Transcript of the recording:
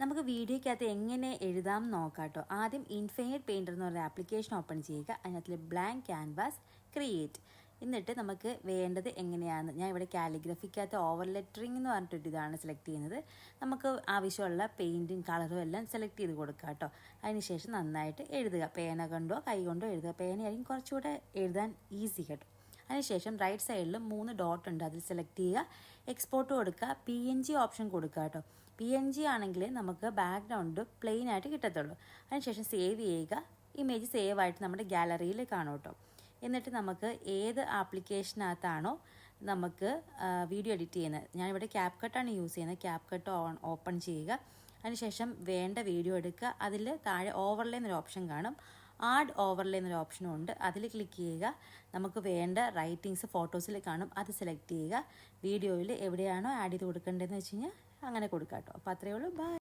നമുക്ക് വീഡിയോയ്ക്കകത്ത് എങ്ങനെ എഴുതാം നോക്കാട്ടോ. ആദ്യം ഇൻഫൈനൈറ്റ് പെയിന്റർ എന്ന് പറയുന്ന ആപ്ലിക്കേഷൻ ഓപ്പൺ ചെയ്യുക. അതിനകത്തിൽ ബ്ലാങ്ക് ക്യാൻവാസ് ക്രിയേറ്റ് എന്നിട്ട് നമുക്ക് വേണ്ടത് എങ്ങനെയാണ് ഞാൻ ഇവിടെ കാലിഗ്രഫിക്കകത്ത് ഓവർ ലെറ്ററിംഗ് എന്ന് പറഞ്ഞിട്ട് ഇതാണ് സെലക്ട് ചെയ്യുന്നത്. നമുക്ക് ആവശ്യമുള്ള പെയിന്റും കളറും എല്ലാം സെലക്ട് ചെയ്ത് കൊടുക്കുക കേട്ടോ. അതിനുശേഷം നന്നായിട്ട് എഴുതുക. പേന കൊണ്ടോ കൈ കൊണ്ടോ എഴുതുക. പേനയായിരിക്കും കുറച്ചുകൂടെ എഴുതാൻ ഈസി കേട്ടോ. അതിനുശേഷം റൈറ്റ് സൈഡിൽ മൂന്ന് ഡോട്ട് ഉണ്ട്. അതിൽ സെലക്ട് ചെയ്യുക. എക്സ്പോർട്ട് കൊടുക്കുക പി എൻ ജി ഓപ്ഷൻ കൊടുക്കുക കേട്ടോ. പി എൻ ജി ആണെങ്കിൽ നമുക്ക് ബാക്ക്ഗ്രൗണ്ട് പ്ലെയിൻ ആയിട്ട് കിട്ടത്തുള്ളൂ. അതിനുശേഷം സേവ് ചെയ്യുക. ഇമേജ് സേവ് ആയിട്ട് നമ്മുടെ ഗാലറിയിൽ കാണും കേട്ടോ. എന്നിട്ട് നമുക്ക് ഏത് ആപ്ലിക്കേഷനകത്താണോ നമുക്ക് വീഡിയോ എഡിറ്റ് ചെയ്യുന്നത്. ഞാനിവിടെ ക്യാപ് കട്ടാണ് യൂസ് ചെയ്യുന്നത്. ക്യാപ് കട്ട് ഓൺ ഓപ്പൺ ചെയ്യുക. അതിനുശേഷം വേണ്ട വീഡിയോ എടുക്കുക. അതിൽ താഴെ ഓവർലേ എന്നൊരു ഓപ്ഷൻ കാണും. ആഡ് ഓവർലേ എന്നൊരു ഓപ്ഷനും ഉണ്ട്. അതിൽ ക്ലിക്ക് ചെയ്യുക. നമുക്ക് വേണ്ട റൈറ്റിങ്സ് ഫോട്ടോസിൽ കാണും. അത് സെലക്ട് ചെയ്യുക. വീഡിയോയിൽ എവിടെയാണോ ആഡ് ചെയ്ത് കൊടുക്കേണ്ടതെന്ന് വെച്ച് കഴിഞ്ഞാൽ അങ്ങനെ കൊടുക്കാം കേട്ടോ അപ്പോൾ അത്രയേ ഉള്ളൂ. ബൈ